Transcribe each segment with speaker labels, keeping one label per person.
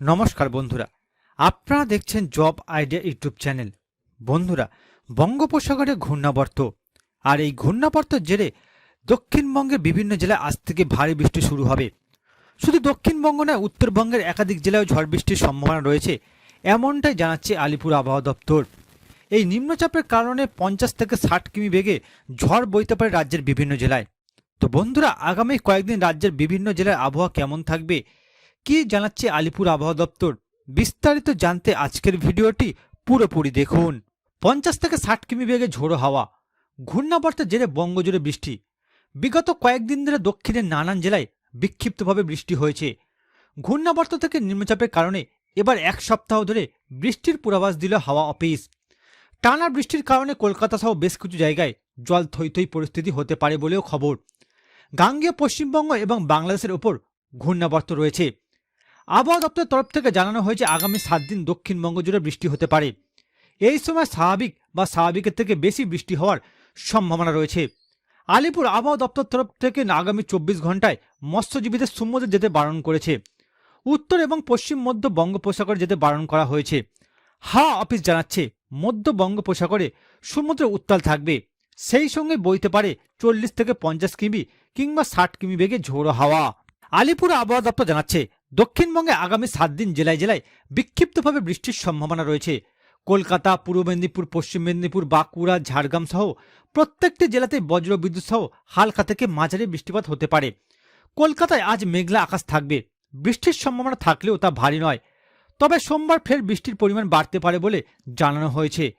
Speaker 1: নমস্কার বন্ধুরা, আপনারা দেখছেন জব আইডিয়া ইউটিউব চ্যানেল। বন্ধুরা, বঙ্গোপসাগরে ঘূর্ণাবর্ত, আর এই ঘূর্ণাবর্তের জেরে দক্ষিণবঙ্গের বিভিন্ন জেলায় আজ থেকে ভারী বৃষ্টি শুরু হবে। শুধু দক্ষিণবঙ্গ নয়, উত্তরবঙ্গের একাধিক জেলায় ঝড় বৃষ্টির সম্ভাবনা রয়েছে, এমনটাই জানাচ্ছে আলিপুর আবহাওয়া দপ্তর। এই নিম্নচাপের কারণে পঞ্চাশ থেকে ষাট কিমি বেগে ঝড় বইতে পারে রাজ্যের বিভিন্ন জেলায়। তো বন্ধুরা, আগামী কয়েকদিন রাজ্যের বিভিন্ন জেলার আবহাওয়া কেমন থাকবে কি জানাচ্ছে আলিপুর আবহাওয়া দপ্তর? বিস্তারিত জানতে আজকের ভিডিওটি পুরোপুরি দেখুন। পঞ্চাশ থেকে ষাট কিমি বেগে ঝোড়ো হাওয়া। ঘূর্ণাবর্তের জেরে বঙ্গজুড়ে বৃষ্টি। বিগত কয়েকদিন ধরে দক্ষিণের নানান জেলায় বিক্ষিপ্তভাবে বৃষ্টি হয়েছে। ঘূর্ণাবর্ত থেকে নিম্নচাপের কারণে এবার এক সপ্তাহ ধরে বৃষ্টির পূর্বাভাস দিল হাওয়া অফিস। টানা বৃষ্টির কারণে কলকাতা সহ বেশ কিছু জায়গায় জল থই থই পরিস্থিতি হতে পারে বলেও খবর। গাঙ্গেয় পশ্চিমবঙ্গ এবং বাংলাদেশের ওপর ঘূর্ণাবর্ত রয়েছে। আবহাওয়া দপ্তরের তরফ থেকে জানানো হয়েছে, আগামী সাত দিন দক্ষিণবঙ্গ জুড়ে বৃষ্টি হতে পারে। এই সময় স্বাভাবিক বা স্বাভাবিকের থেকে বেশি বৃষ্টি হওয়ার সম্ভাবনা রয়েছে। আলিপুর আবহাওয়া দপ্তর তরফ থেকে আগামী চব্বিশ ঘন্টায় মৎস্যজীবীদের সমুদ্রে যেতে বারণ করেছে। উত্তর এবং পশ্চিম মধ্য বঙ্গোপসাগরে যেতে বারণ করা হয়েছে। হাওয়া অফিস জানাচ্ছে, মধ্য বঙ্গোপসাগরে সমুদ্র উত্তাল থাকবে। সেই সঙ্গে বইতে পারে, চল্লিশ থেকে পঞ্চাশ কিমি কিংবা ষাট কিমি বেগে ঝোড়ো হাওয়া। আলিপুর আবহাওয়া দপ্তর জানাচ্ছে দক্ষিণবঙ্গে আগামী সাত দিন জেলায় জেলায় বিক্ষিপ্তভাবে বৃষ্টির সম্ভাবনা রয়েছে। কলকাতা, পূর্ব মেদিনীপুর, পশ্চিম মেদিনীপুর, বাঁকুড়া, ঝাড়গ্রাম সহ প্রত্যেকটি জেলাতে বজ্রবিদ্যুৎ সহ হালকা থেকে মাঝারি বৃষ্টিপাত হতে পারে। কলকাতায় আজ মেঘলা আকাশ থাকবে। বৃষ্টির সম্ভাবনা থাকলেও তা ভারী নয়। তবে সোমবার ফের বৃষ্টির পরিমাণ বাড়তে পারে বলে জানানো হয়েছে।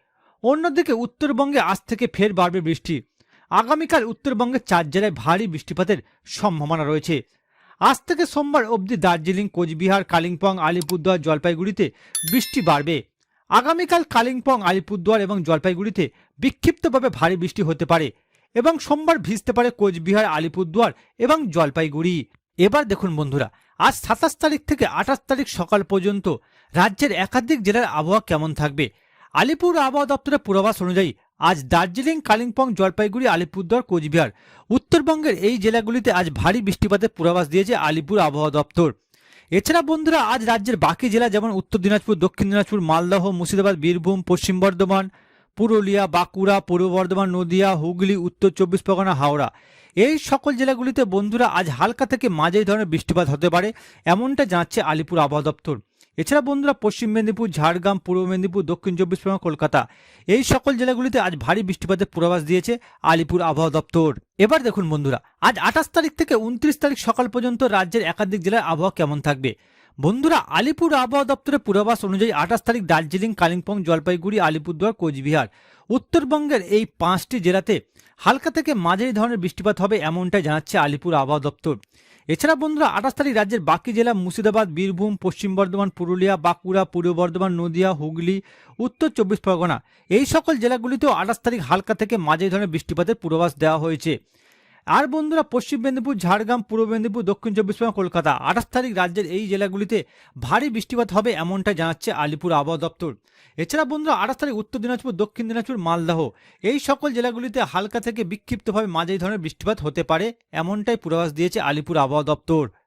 Speaker 1: অন্যদিকে উত্তরবঙ্গে আজ থেকে ফের বাড়বে বৃষ্টি। আগামীকাল উত্তরবঙ্গের চার জেলায় ভারী বৃষ্টিপাতের সম্ভাবনা রয়েছে। আজ থেকে সোমবার অবধি দার্জিলিং, কোচবিহার, কালিম্পং, আলিপুরদুয়ার জলপাইগুড়িতে বৃষ্টি বাড়বে। আগামীকাল কালিম্পং, আলিপুরদুয়ার এবং জলপাইগুড়িতে বিক্ষিপ্তভাবে ভারী বৃষ্টি হতে পারে এবং সোমবার ভিজতে পারে কোচবিহার, আলিপুরদুয়ার এবং জলপাইগুড়ি। এবার দেখুন বন্ধুরা, আজ সাতাশ তারিখ থেকে আঠাশ তারিখ সকাল পর্যন্ত রাজ্যের একাধিক জেলার আবহাওয়া কেমন থাকবে? আলিপুর আবহাওয়া দপ্তরের পূর্বাভাস অনুযায়ী আজ দার্জিলিং, কালিম্পং, জলপাইগুড়ি, আলিপুরদুয়ার, কোচবিহার। উত্তরবঙ্গের এই জেলাগুলিতে আজ ভারী বৃষ্টিপাতের পূর্বাভাস দিয়েছে আলিপুর আবহাওয়া দপ্তর। এছাড়া বন্ধুরা, আজ রাজ্যের বাকি জেলা যেমন উত্তর দিনাজপুর, দক্ষিণ দিনাজপুর, মালদহ, মুর্শিদাবাদ, বীরভূম, পশ্চিম বর্ধমান, পুরুলিয়া, বাঁকুড়া, পূর্ব বর্ধমান, নদিয়া, হুগলি, উত্তর চব্বিশ পরগনা, হাওড়া। এই সকল জেলাগুলিতে বন্ধুরা আজ হালকা থেকে মাঝারি ধরনের বৃষ্টিপাত হতে পারে, এমনটা জানাচ্ছে আলিপুর আবহাওয়া দপ্তর। এছাড়া বন্ধুরা পশ্চিম মেদিনীপুর, ঝাড়গ্রাম, পূর্ব মেদিনীপুর, দক্ষিণ চব্বিশ পরগনা, কলকাতা, এই সকল জেলাগুলিতে আজ ভারী বৃষ্টিপাতের পূর্বাভাস দিয়েছে আলিপুর আবহাওয়া দপ্তর। এবার দেখুন বন্ধুরা, আজ আঠাশ তারিখ থেকে উনত্রিশ তারিখ সকাল পর্যন্ত রাজ্যের একাধিক জেলার আবহাওয়া কেমন থাকবে? বন্ধুরা, আলিপুর আবহাওয়া দপ্তরের পূর্বাভাস অনুযায়ী আঠাশ তারিখ দার্জিলিং, কালিম্পং, জলপাইগুড়ি, আলিপুরদুয়ার, কোচবিহার, উত্তরবঙ্গের এই পাঁচটি জেলাতে হালকা থেকে মাঝারি ধরনের বৃষ্টিপাত হবে এমনটাই জানাচ্ছে আলিপুর আবহাওয়া দপ্তর। এছাড়া বন্ধুরা, আঠাশ তারিখ রাজ্যের বাকি জেলা মুর্শিদাবাদ, বীরভূম, পশ্চিম বর্ধমান, পুরুলিয়া, বাঁকুড়া, পূর্ব বর্ধমান, নদিয়া, হুগলি, উত্তর চব্বিশ পরগনা। এই সকল জেলাগুলিতেও আঠাশ তারিখ হালকা থেকে মাঝারি ধরনের বৃষ্টিপাতের পূর্বাভাস দেওয়া হয়েছে। আর বন্ধুরা, পশ্চিম মেদিনীপুর, ঝাড়গ্রাম, পূর্ব মেদিনীপুর, দক্ষিণ চব্বিশ পরগনা, কলকাতা আঠাশ তারিখ রাজ্যের এই জেলাগুলিতে ভারী বৃষ্টিপাত হবে এমনটা জানাচ্ছে আলিপুর আবহাওয়া দপ্তর। এছাড়া বন্ধুরা, আঠাশ তারিখ উত্তর দিনাজপুর, দক্ষিণ দিনাজপুর, মালদাহ এই সকল জেলাগুলিতে হালকা থেকে বিক্ষিপ্তভাবে মাঝারি ধরনের বৃষ্টিপাত হতে পারে, এমনটাই পূর্বাভাস দিয়েছে আলিপুর আবহাওয়া দপ্তর।